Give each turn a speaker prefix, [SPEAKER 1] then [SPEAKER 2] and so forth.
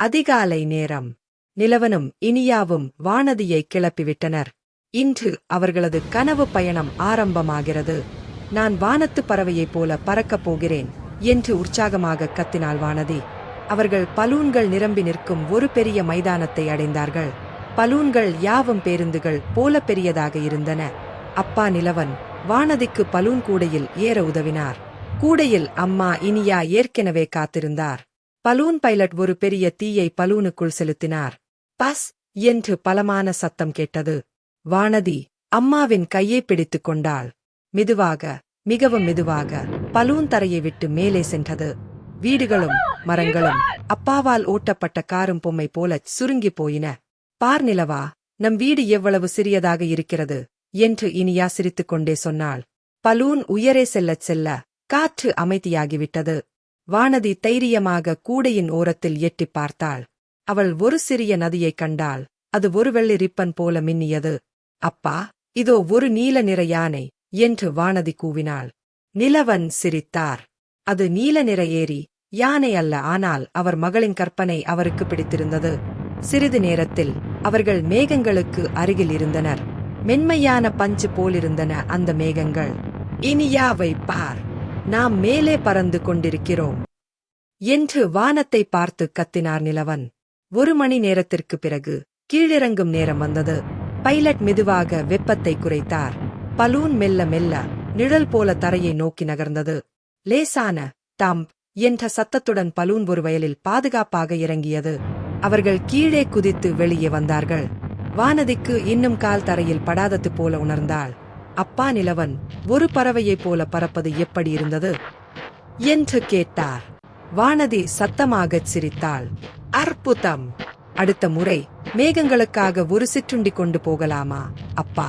[SPEAKER 1] அதிகாலை நேரம். நிலவனும் இனியாவும் வானதியை கிளப்பிவிட்டனர். இன்று அவர்களது கனவு பயணம் ஆரம்பமாகிறது. நான் வானத்து பறவையைப் போல பறக்கப் போகிறேன் என்று உற்சாகமாக கத்தினாள் வானதி. அவர்கள் பலூன்கள் நிரம்பி நிற்கும் ஒரு பெரிய மைதானத்தை அடைந்தார்கள். பலூன்கள் யாவும் பேருந்துகள் போல பெரியதாக இருந்தன. அப்பா நிலவன் வானதிக்கு பலூன் கூடையில் ஏற உதவினார். கூடையில் அம்மா இனியா ஏற்கனவே காத்திருந்தார். பலூன் பைலட் ஒரு பெரிய தீயை பலூனுக்குள் செலுத்தினார். பஸ்! என்று பலமான சத்தம் கேட்டது. வானதி அம்மாவின் கையை பிடித்துக் கொண்டாள். மெதுவாக மிகவும் மெதுவாக பலூன் தரையை விட்டு மேலே சென்றது. வீடுகளும் மரங்களும் அப்பாவால் ஓட்டப்பட்ட காரும் பொம்மை போலச் சுருங்கிப் போயின. பார் நிலவா நம் வீடு எவ்வளவு சிறியதாக இருக்கிறது? என்று இனியா சிரித்துக் கொண்டே சொன்னாள். பலூன் உயரே செல்லச் செல்ல காற்று அமைதியாகிவிட்டது. வானதி தைரியமாக கூடையின் ஓரத்தில் எட்டிப் பார்த்தாள். அவள் ஒரு சிறிய நதியைக் கண்டாள். அது ஒரு வெள்ளி ரிப்பன் போல மின்னியது. அப்பா இதோ ஒரு நீல நிற யானை என்று வானதி கூவினாள். நிலவன் சிரித்தார். அது நீல நிற ஏரி யானை அல்ல ஆனால் அவர் மகளின் கற்பனை அவருக்கு பிடித்திருந்தது. சிறிது நேரத்தில் அவர்கள் மேகங்களுக்கு அருகில் இருந்தனர். மென்மையான பஞ்சு போலிருந்தன அந்த மேகங்கள். இனியாவை பார். நாம் மேலே பறந்து கொண்டிருக்கிறோம். என்று வானத்தை பார்த்து கத்தினார் நிலவன். ஒரு மணி நேரத்திற்கு பிறகு கீழிறங்கும் நேரம் வந்தது. பைலட் மெதுவாக வெப்பத்தை குறைத்தார். பலூன் மெல்ல மெல்ல நிழல் போல தரையை நோக்கி நகர்ந்தது. லேசான தாம் என்ற சத்தத்துடன் பலூன் ஒரு வயலில் பாதுகாப்பாக இறங்கியது. அவர்கள் கீழே குதித்து வெளியே வந்தார்கள். வானதிக்கு இன்னும் கால் தரையில் படாதது போல உணர்ந்தாள். அப்பா நிலவன் ஒரு பறவையைப் போல பறப்பது எப்படி இருந்தது? என்று கேட்டார். வானதி சத்தமாகச் சிரித்தாள். அற்புதம்! அடுத்த முறை மேகங்களுக்காக ஒரு சிற்றுண்டி கொண்டு போகலாமா அப்பா?